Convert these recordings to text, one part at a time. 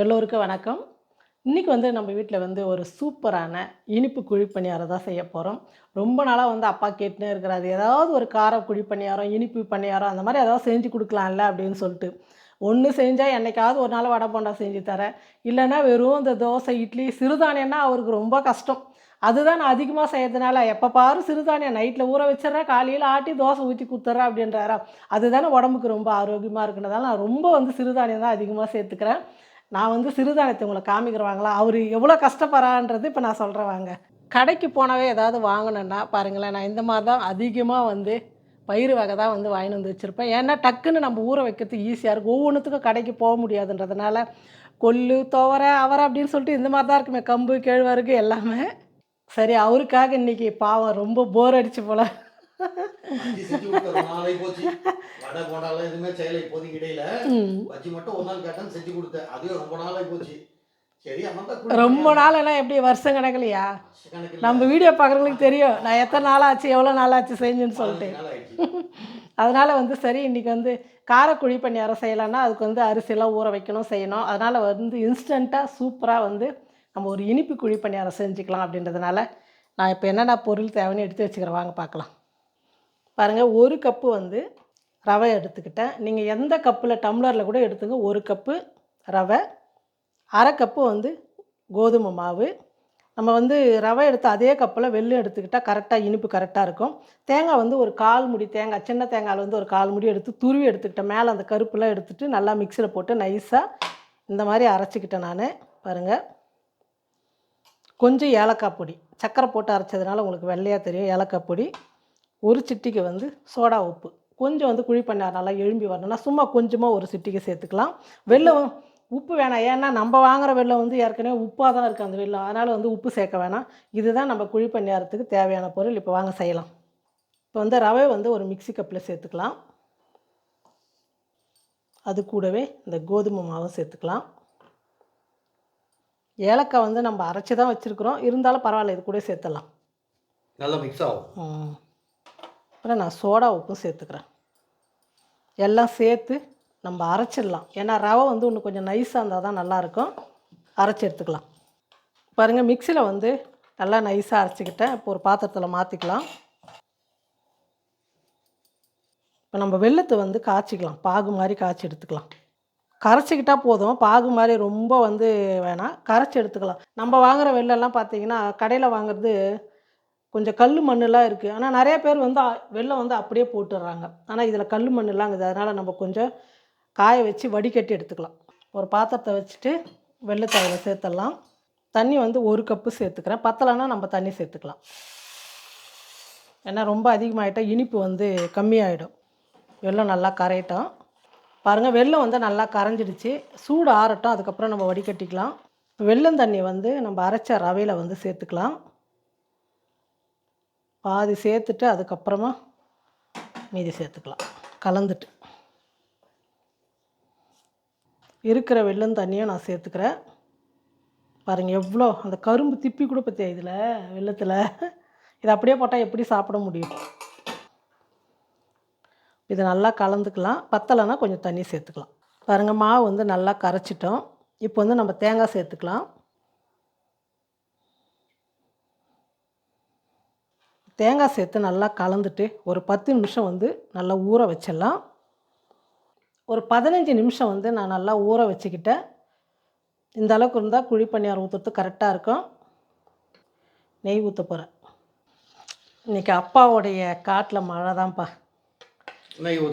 எல்லோருக்கும் வணக்கம். இன்றைக்கி வந்து நம்ம வீட்டில் வந்து ஒரு சூப்பரான இனிப்பு குழி பணியாரம் தான் செய்ய போகிறோம் ரொம்ப நாளாக வந்து அப்பா கேட்டுனே இருக்கிறாரு. ஏதாவது ஒரு கார குழி பணியாரம் இனிப்பு பணியாரம் அந்த மாதிரி ஏதாவது செஞ்சு கொடுக்கலாம்ல அப்படின்னு சொல்லிட்டு. ஒன்று செஞ்சால் என்னைக்காவது ஒரு நாள் வடை போண்டா செஞ்சு தரேன். இல்லைன்னா வெறும் இந்த தோசை இட்லி சிறுதானியம்னா அவருக்கு ரொம்ப கஷ்டம். அதுதான் நான் அதிகமாக செய்யறதுனால எப்போ பாரு சிறுதானியம் நைட்டில் ஊற வச்சிட்றேன் காலையில் ஆட்டி தோசை ஊற்றி கொடுத்துட்றேன் அப்படின்றாரா. அதுதானே உடம்புக்கு ரொம்ப ஆரோக்கியமாக இருக்குன்றதால நான் ரொம்ப வந்து சிறுதானியம் தான் அதிகமாக சேர்த்துக்கிறேன். நான் வந்து சிறுதானியத்தை உங்களை காமிக்கிறவாங்களா? அவர் எவ்வளோ கஷ்டப்படுறான்றது இப்போ நான் சொல்கிறேன் வாங்க கடைக்கு போனவே ஏதாவது வாங்கணுன்னா பாருங்களேன் நான் இந்த மாதிரி தான் அதிகமாக வந்து பயிறு வகை தான் வந்து வாங்கிட்டு வந்து வச்சுருப்பேன். ஏன்னா டக்குன்னு நம்ம ஊற வைக்கிறதுக்கு ஈஸியாக இருக்கும். ஒவ்வொன்றுத்துக்கும் கடைக்கு போக முடியாதுன்றதுனால கொள்ளு துவரை அவரை அப்படின்னு சொல்லிட்டு இந்த மாதிரி தான் இருக்குமே. கம்பு கேழ்வரகு எல்லாமே. சரி அவருக்காக இன்னைக்கு பாவம் ரொம்ப போர் அடிச்சு போல. ரொம்ப நாளாகி போச்சு. வடை போண்டாலாம் எதுவுமே செய்யலை. இப்போதைக்கு இடையில ம். பஜ்ஜி மட்டும் ஒரு நாள் கேட்டேன் செஞ்சு கொடுத்தேன். அதுவே ரொம்ப நாளாகி போச்சு. சரி அம்மா தான் ரொம்ப நாள் எல்லாம் எப்படி வருஷம் கணக்கிலையா? நம்ம வீடியோ பார்க்குறவங்களுக்கு தெரியும். நான் எத்தனை நாள் ஆச்சு எவ்வளோ நாள் ஆச்சு செஞ்சுன்னு சொல்லிட்டு அதனால் வந்து சரி இன்றைக்கி வந்து காரக்குழி பணியாரம் செய்யலான்னா அதுக்கு வந்து அரிசியெல்லாம் ஊற வைக்கணும் செய்யணும். அதனால் வந்து இன்ஸ்டண்ட்டாக சூப்பராக வந்து நம்ம ஒரு இனிப்பு குழி பணியாரம் செஞ்சுக்கலாம் அப்படின்றதுனால நான் இப்போ என்னென்ன பொருள் தேவைன்னு எடுத்து வச்சுக்கிறேன். வாங்க பார்க்கலாம். பாருங்கள் ஒரு கப்பு வந்து ரவை எடுத்துக்கிட்டேன். நீங்கள் எந்த கப்பில் டம்ளரில் கூட எடுத்துங்க. ஒரு கப்பு ரவை அரை கப்பு வந்து கோதுமை மாவு. நம்ம வந்து ரவை எடுத்து அதே கப்பில் வெள்ளம் எடுத்துக்கிட்டால் கரெக்டாக இனிப்பு கரெக்டாக இருக்கும். தேங்காய் வந்து ஒரு கால் முடி தேங்காய் சின்ன தேங்காயில் வந்து ஒரு கால் முடி எடுத்து துருவி எடுத்துக்கிட்டேன். மேலே அந்த கருப்புலாம் எடுத்துகிட்டு நல்லா மிக்சியில் போட்டு நைஸாக இந்த மாதிரி அரைச்சிக்கிட்டேன் நான். பாருங்கள் கொஞ்சம் ஏலக்காய் பொடி. சக்கரை போட்டு அரைச்சதுனால உங்களுக்கு வெள்ளையாக தெரியும். ஏலக்காய் பொடி. ஒரு சிட்டிக்கு வந்து சோடா உப்பு. கொஞ்சம் வந்து குழி பண்ணார் நல்லா எழும்பி வரணும்னா சும்மா கொஞ்சமாக ஒரு சிட்டிக்கு சேர்த்துக்கலாம். வெல்லம் உப்பு வேணாம். ஏன்னா நம்ம வாங்குற வெல்லம் வந்து ஏற்கனவே உப்பாக தான் இருக்குது அந்த வெல்லம் அதனால் வந்து உப்பு சேர்க்க வேணாம். இதுதான் நம்ம குழி பணியாரத்துக்கு தேவையான பொருள். இப்போ வாங்க செய்யலாம். இப்போ வந்து ரவை வந்து ஒரு மிக்ஸி கப்பில் சேர்த்துக்கலாம். அது கூடவே இந்த கோதுமை மாவும் சேர்த்துக்கலாம். ஏலக்காய் வந்து நம்ம அரைச்சி தான் வச்சுருக்குறோம். இருந்தாலும் பரவாயில்ல இது கூட சேர்த்துடலாம். நல்லா மிக்ஸ் ஆகும். அப்புறம் நான் சோடா உப்பும் சேர்த்துக்கிறேன். எல்லாம் சேர்த்து நம்ம அரைச்சிடலாம். ஏன்னா ரவை வந்து இன்னும் கொஞ்சம் நைஸாக இருந்தால் தான் நல்லாயிருக்கும். அரைச்சி எடுத்துக்கலாம். பாருங்கள் மிக்சியில் வந்து நல்லா நைஸாக அரைச்சிக்கிட்டேன். இப்போ ஒரு பாத்திரத்தில் மாற்றிக்கலாம் இப்போ நம்ம வெள்ளத்தை வந்து காய்ச்சிக்கலாம். பாகு மாதிரி காய்ச்சி எடுத்துக்கலாம். கரைச்சிக்கிட்டால் போதும். பாகு மாதிரி ரொம்ப வந்து வேணாம். கரைச்சி எடுத்துக்கலாம். நம்ம வாங்குகிற வெள்ளெல்லாம் பார்த்தீங்கன்னா கடையில் வாங்குறது கொஞ்சம் கல் மண்ணெலாம் இருக்குது ஆனால் நிறைய பேர் வந்து வெளில வந்து அப்படியே போட்டுடுறாங்க. ஆனால் இதில் கல் மண்ணெலாம் இருக்குது அதனால் நம்ம கொஞ்சம் காய வச்சு வடிகட்டி எடுத்துக்கலாம். ஒரு பாத்திரத்தை வச்சுட்டு வெள்ளத்தை அதில் சேர்த்துடலாம். தண்ணி வந்து ஒரு கப்பு சேர்த்துக்கிறேன். பத்தலைன்னா நம்ம தண்ணி சேர்த்துக்கலாம். ஏன்னா ரொம்ப அதிகமாகிட்டால் இனிப்பு வந்து கம்மியாயிடும். வெள்ளம் நல்லா கரையட்டும். பாருங்கள் வெள்ளம் வந்து நல்லா கரைஞ்சிடுச்சு. சூடு ஆறட்டும். அதுக்கப்புறம் நம்ம வடிகட்டிக்கலாம். வெள்ளம் தண்ணி வந்து நம்ம அரைச்ச ரவையில் வந்து சேர்த்துக்கலாம். பாதி சேர்த்துட்டு அதுக்கப்புறமா மீதி சேர்த்துக்கலாம். கலந்துட்டு. இருக்கிற வெள்ளம் தண்ணியும் நான் சேர்த்துக்கிறேன். பாருங்கள் எவ்வளோ அந்த கரும்பு திப்பி கூட பற்றியா இதில் வெள்ளத்தில் இதை அப்படியே போட்டால் எப்படி சாப்பிட முடியும்? இது நல்லா கலந்துக்கலாம். பத்தலைன்னா கொஞ்சம் தண்ணி சேர்த்துக்கலாம். பாருங்கள் மாவு வந்து நல்லா கரைச்சிட்டோம். இப்போ வந்து நம்ம தேங்காய் சேர்த்துக்கலாம். தேங்காய் சேர்த்து நல்லா கலந்துட்டு ஒரு பத்து நிமிஷம் வந்து நல்லா ஊற வச்சிடலாம். ஒரு பதினஞ்சு நிமிஷம் வந்து நான் நல்லா ஊற வச்சுக்கிட்டேன். இந்த அளவுக்கு இருந்தால் குழி பணியாரம் ஊற்றுறது கரெக்டாக இருக்கும். நெய் ஊற்ற போகிறேன் இன்றைக்கி அப்பாவுடைய காட்டில் மழை தான்ப்பா. நெய்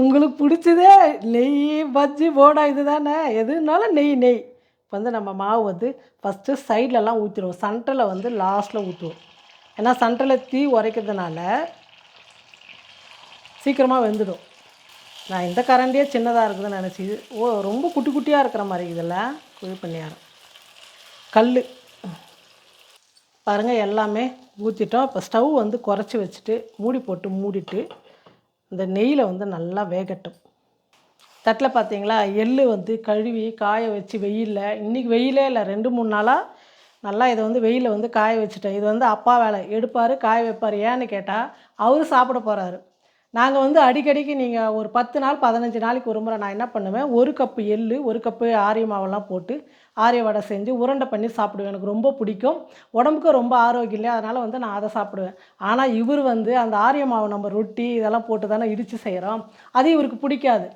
உங்களுக்கு பிடிச்சதே நெய் பஜ்ஜி போடா இது தானே எதுனாலும் நெய் நெய். இப்போ வந்து நம்ம மாவு வந்து ஃபஸ்ட்டு சைட்லலாம் ஊற்றிடுவோம் சென்டரில் வந்து லாஸ்ட்டில் ஊற்றுவோம் ஏன்னா சென்டரில் தீ உரைக்கிறதுனால சீக்கிரமாக வெந்துடும். நான் இந்த கரண்டியே சின்னதாக இருக்குதுன்னு நினச்சி ஓ ரொம்ப குட்டி குட்டியாக இருக்கிற மாதிரி இதில் குழி பண்ணியாரம் கல் பாருங்கள் எல்லாமே ஊற்றிட்டோம் இப்போ ஸ்டவ் வந்து குறைச்சி வச்சுட்டு மூடி போட்டு மூடிட்டு இந்த நெய்யில் வந்து நல்லா வேகட்டும். தட்டில் பார்த்தீங்களா? எள்ளு வந்து கழுவி காய வச்சு வெயிலில். இன்றைக்கி வெயிலே இல்லை. ரெண்டு மூணு நாளாக நல்லா இதை வந்து வெயிலில் வந்து காய வச்சுட்டேன். இது வந்து அப்பா வேலை. எடுப்பார் காய வைப்பார். ஏன்னு கேட்டால் அவரு சாப்பிட போகிறாரு நாங்கள் வந்து அடிக்கடிக்கு நீங்கள் ஒரு பத்து நாள் பதினஞ்சு நாளைக்கு ஒரு முறை நான் என்ன பண்ணுவேன்? ஒரு கப்பு எள்ளு ஒரு கப்பு ஆரிய மாவெல்லாம் போட்டு ஆரிய வடை செஞ்சு உருண்டை பண்ணி சாப்பிடுவேன். எனக்கு ரொம்ப பிடிக்கும். உடம்புக்கு ரொம்ப ஆரோக்கியம் இல்லை அதனால் வந்து நான் அதை சாப்பிடுவேன். ஆனால் இவர் வந்து அந்த ஆரிய மாவு நம்ம ரொட்டி இதெல்லாம் போட்டு தானே இடித்து செய்கிறோம் அது இவருக்கு பிடிக்காது.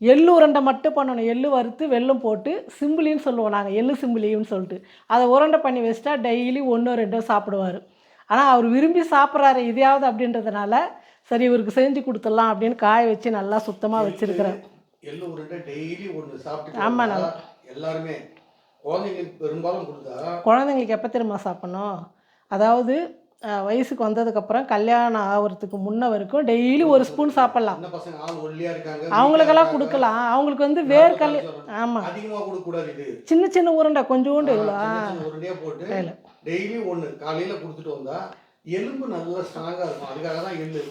எள்ளு உருண்டை மட்டும் பண்ணணும். எள்ளு வறுத்து வெல்லம் போட்டு சிம்பிளின்னு சொல்லுவோம் நாங்கள் எள்ளு சிம்பிளின்னு சொல்லிட்டு. அதை உருண்டை பண்ணி வச்சிட்டா டெய்லி ஒன்றோ ரெண்டோ சாப்பிடுவார். ஆனால் அவர் விரும்பி சாப்பிட்றாரு இதையாவது அப்படின்றதுனால சரி இவருக்கு செஞ்சு கொடுத்துடலாம் அப்படின்னு காய வச்சு நல்லா சுத்தமாக வச்சுருக்கிறேன் எள்ளு உருண்டை டெய்லி ஒன்று சாப்பிட்டு ஆமா, வந்தா எல்லாருமே குழந்தைங்களுக்கு பெரும்பாலும் கொடுத்தா குழந்தைங்களுக்கு எப்போ திரும்ப சாப்பிட்ணும்? அதாவது வயசுக்கு வந்ததுக்கப்புறம் கல்யாணம் ஆகிறதுக்கு முன்ன வரைக்கும் டெய்லி ஒரு ஸ்பூன் சாப்பிட்லாம். அவங்களுக்கெல்லாம் கொடுக்கலாம். அவங்களுக்கு வந்து. வேர்க்கல். ஆமாம் சின்ன சின்ன உருண்டை கொஞ்சோண்டு இவ்வளோ. டெய்லி காலையில கொடுத்துட்டு வந்தா எலும்பு நல்லா ஸ்ட்ராங்கா இருக்கும். அதுக்காக தான் எள்ளு.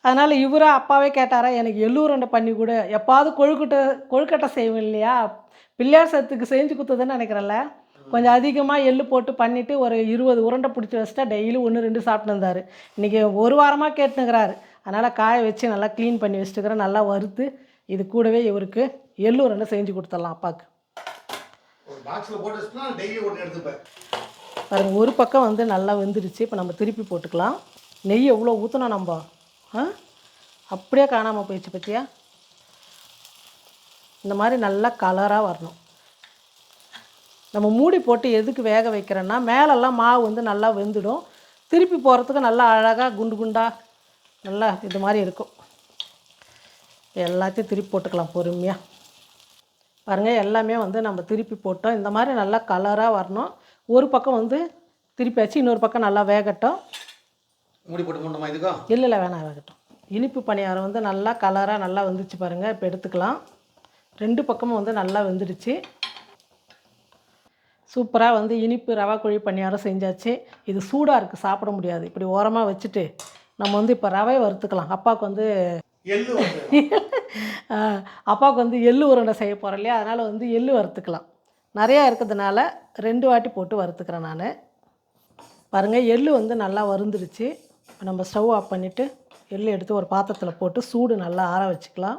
அதனால் இவரா அப்பாவே கேட்டாரா எனக்கு எள்ளு உருண்டை பண்ணி கொடு. எப்பாவது கொழுக்கட்டை கொழுக்கட்டை செய்வோம் இல்லையா? பிள்ளையார் சத்துக்கு செஞ்சு கொடுத்ததுன்னு நினைக்கிறேன்ல. கொஞ்சம் அதிகமாக எள்ளு போட்டு பண்ணிவிட்டு ஒரு இருபது உருண்டை பிடிச்சி வச்சுட்டா டெய்லி ஒன்று ரெண்டு சாப்பிட்டு இருந்தார் இன்றைக்கி ஒரு வாரமாக கேட்டுனுக்கிறாரு. அதனால் காய வச்சு நல்லா க்ளீன் பண்ணி வச்சுட்டுக்கிறேன். நல்லா வறுத்து இது கூடவே இவருக்கு எள்ளு உருண்டை செஞ்சு கொடுத்துடலாம் அப்பாவுக்கு பாருங்க ஒரு பக்கம் வந்து நல்லா வெந்துடுச்சு. இப்போ நம்ம திருப்பி போட்டுக்கலாம். நெய் எவ்வளோ ஊற்றணும் நம்ம? ஆ? அப்படியே காணாமல் போயிடுச்சு பற்றியா இந்த மாதிரி நல்லா கலராக வரணும். நம்ம மூடி போட்டு எதுக்கு வேக வைக்கிறோன்னா மேலெல்லாம் மாவு வந்து நல்லா வெந்துடும். திருப்பி போகிறதுக்கு நல்லா அழகாக குண்டு குண்டாக நல்லா இது மாதிரி இருக்கும். எல்லாத்தையும் திருப்பி போட்டுக்கலாம் பொறுமையாக பாருங்கள் எல்லாமே வந்து நம்ம திருப்பி போட்டோம். இந்த மாதிரி நல்லா கலராக வரணும். ஒரு பக்கம் வந்து திருப்பி வச்சு இன்னொரு பக்கம் நல்லா வேகட்டும். மூடி போட்டு மூணுமா இதுக்கும் இல்லை இல்லை வேணாம் வேகட்டும். இனிப்பு பணியாரம் வந்து நல்லா கலராக நல்லா வந்துச்சு பாருங்கள் இப்போ எடுத்துக்கலாம். ரெண்டு பக்கமும் வந்து நல்லா வெந்துடுச்சு. சூப்பராக வந்து இனிப்பு ரவா குழி பணியாரம் செஞ்சாச்சு. இது சூடாக இருக்குது சாப்பிட முடியாது. இப்படி ஓரமாக வச்சுட்டு நம்ம வந்து இப்போ ரவை வறுத்துக்கலாம். அப்பாவுக்கு வந்து அப்பாவுக்கு வந்து. எள்ளு உருண்டை செய்ய போகிறேன் இல்லையா? அதனால் வந்து எள்ளு வறுத்துக்கலாம். நிறையா இருக்கிறதுனால ரெண்டு வாட்டி போட்டு வறுத்துக்கிறேன் நான். பாருங்கள் எள்ளு வந்து நல்லா வறுந்துருச்சு இப்போ நம்ம ஸ்டவ் ஆஃப் பண்ணிவிட்டு எள்ளு எடுத்து ஒரு பாத்திரத்தில் போட்டு சூடு நல்லா ஆற வச்சுக்கலாம்.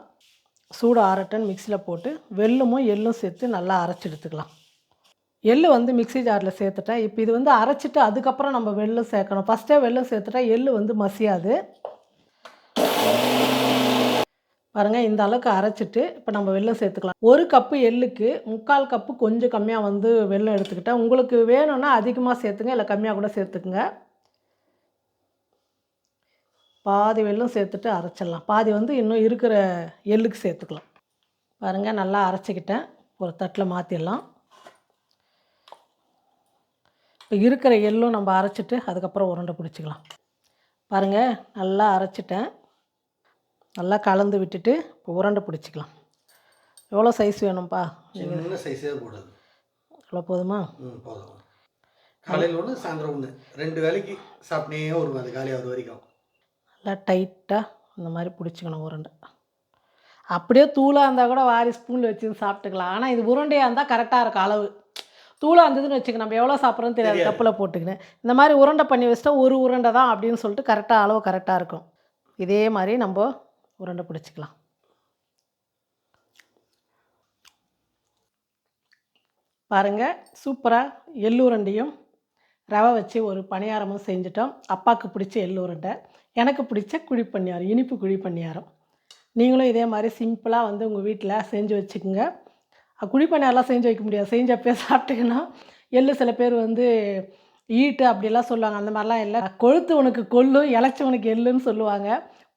சூடு ஆறட்டுன்னு மிக்சியில் போட்டு வெல்லமும் எள்ளும் சேர்த்து நல்லா அரைச்சி எடுத்துக்கலாம். எள்ளு வந்து மிக்ஸி ஜாரில் சேர்த்துட்டேன். இப்போ இது வந்து அரைச்சிட்டு அதுக்கப்புறம் நம்ம வெள்ளம் சேர்க்கணும். ஃபஸ்ட்டே வெள்ளம் சேர்த்துட்டா எள்ளு வந்து மசியாது. பாருங்கள் இந்த அளவுக்கு அரைச்சிட்டு இப்போ நம்ம வெள்ளம் சேர்த்துக்கலாம். ஒரு கப்பு எள்ளுக்கு முக்கால் கப்பு கொஞ்சம் கம்மியாக வந்து வெள்ளம் எடுத்துக்கிட்டேன். உங்களுக்கு வேணும்னா அதிகமாக சேர்த்துங்க இல்லை கம்மியாக கூட சேர்த்துக்குங்க. பாதி வெள்ளம் சேர்த்துட்டு அரைச்சிடலாம். பாதி வந்து இன்னும் இருக்கிற எள்ளுக்கு சேர்த்துக்கலாம். பாருங்கள் நல்லா அரைச்சிக்கிட்டேன். ஒரு தட்டில் மாற்றிடலாம் இப்போ இருக்கிற எள்ளும் நம்ம அரைச்சிட்டு அதுக்கப்புறம் உருண்டை பிடிச்சிக்கலாம். பாருங்கள் நல்லா அரைச்சிட்டேன். நல்லா கலந்து விட்டுட்டு இப்போ உருண்டை பிடிச்சிக்கலாம். எவ்வளோ சைஸ் வேணும்ப்பா சைஸே கூடாது எவ்வளோ போதுமா? போதும். காலையில் ஒன்று சாயந்தரம் ஒன்று ரெண்டு வேலைக்கு சாப்பிட்டே வருவேன் அது காலையாக வரைக்கும். நல்லா டைட்டாக இந்த மாதிரி பிடிச்சிக்கணும் உருண்டை. அப்படியே தூளாக இருந்தால் கூட வாரி ஸ்பூனில் வச்சு சாப்பிட்டுக்கலாம். ஆனால் இது உருண்டையாக இருந்தால் கரெக்டாக இருக்கும் அளவு. தூளாக இருந்ததுன்னு வச்சுக்க நம்ம எவ்வளோ சாப்பிட்றோன்னு தெரியாது. கப்பில் போட்டுக்கினேன். இந்த மாதிரி உருண்டை பண்ணி வச்சிட்டா ஒரு உருண்டை தான் அப்படின்னு சொல்லிட்டு கரெக்டாக அளவு கரெக்டாக இருக்கும். இதே மாதிரி நம்ம உருண்டை பிடிச்சிக்கலாம். பாருங்கள் சூப்பராக எள்ளு உருண்டையும் ரவை வச்சு ஒரு பணியாரமும் செஞ்சிட்டோம். அப்பாவுக்கு பிடிச்ச எள்ளு உருண்டை எனக்கு பிடிச்ச குழி பணியாரம் இனிப்பு குழி பணியாரம் நீங்களும் இதே மாதிரி சிம்பிளாக வந்து உங்கள் வீட்டில் செஞ்சு வச்சுக்கோங்க. அஹ் செஞ்சு வைக்க முடியாது. செஞ்சு அப்பயே சாப்பிட்டீங்கன்னா எள்ளு சில பேர் வந்து ஈட்டு அப்படிலாம் சொல்லுவாங்க. அந்த மாதிரிலாம் இல்லை. கொழுத்து உனக்கு கொள்ளு இளைச்சவனுக்கு எள்ளுன்னு சொல்லுவாங்க.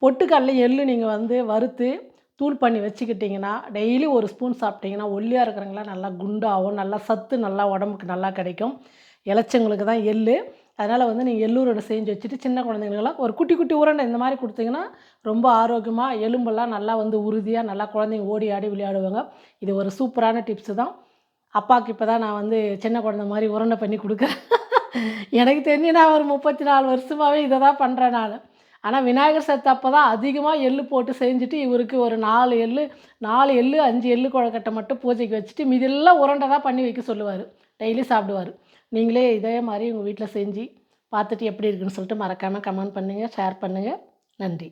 பொட்டுக்கடல எள்ளு நீங்கள் வந்து வறுத்து தூள் பண்ணி வச்சுக்கிட்டிங்கன்னா டெய்லி ஒரு ஸ்பூன் சாப்பிட்டிங்கன்னா ஒல்லியாக இருக்கிறவங்களாம் நல்லா குண்டாகும் நல்லா சத்து நல்லா உடம்புக்கு நல்லா கிடைக்கும். இளைச்சவங்களுக்கு தான் எள்ளு. அதனால் வந்து நீங்கள் எள்ளூரோட செஞ்சு வச்சுட்டு சின்ன குழந்தைங்களுக்கெல்லாம் ஒரு குட்டி குட்டி உரண்டை இந்த மாதிரி கொடுத்தீங்கன்னா ரொம்ப ஆரோக்கியமாக எலும்பெல்லாம் நல்லா வந்து உறுதியாக நல்லா குழந்தைங்க ஓடி ஆடி விளையாடுவாங்க. இது ஒரு சூப்பரான டிப்ஸு தான். அப்பாவுக்கு இப்போ தான் நான் வந்து சின்ன குழந்தை மாதிரி உருண்டை பண்ணி கொடுக்குறேன். எனக்கு தெரிஞ்சு நான் ஒரு முப்பத்தி நாலு வருஷமாகவே இதை தான் பண்ணுறேன் நான். ஆனால் விநாயகர் சத்து அப்போ தான் அதிகமாக எள்ளு போட்டு செஞ்சுட்டு இவருக்கு ஒரு நாலு எள்ளு நாலு எள்ளு அஞ்சு எள்ளு குழக்கட்டை மட்டும் பூஜைக்கு வச்சுட்டு மீதெல்லாம் உருண்டை தான் பண்ணி வைக்க சொல்லுவார். டெய்லி சாப்பிடுவார். நீங்களே இதே மாதிரி உங்கள் வீட்டில் செஞ்சு பார்த்துட்டு எப்படி இருக்குன்னு சொல்லிட்டு மறக்காமல் கமெண்ட் பண்ணுங்கள் ஷேர் பண்ணுங்கள் நன்றி.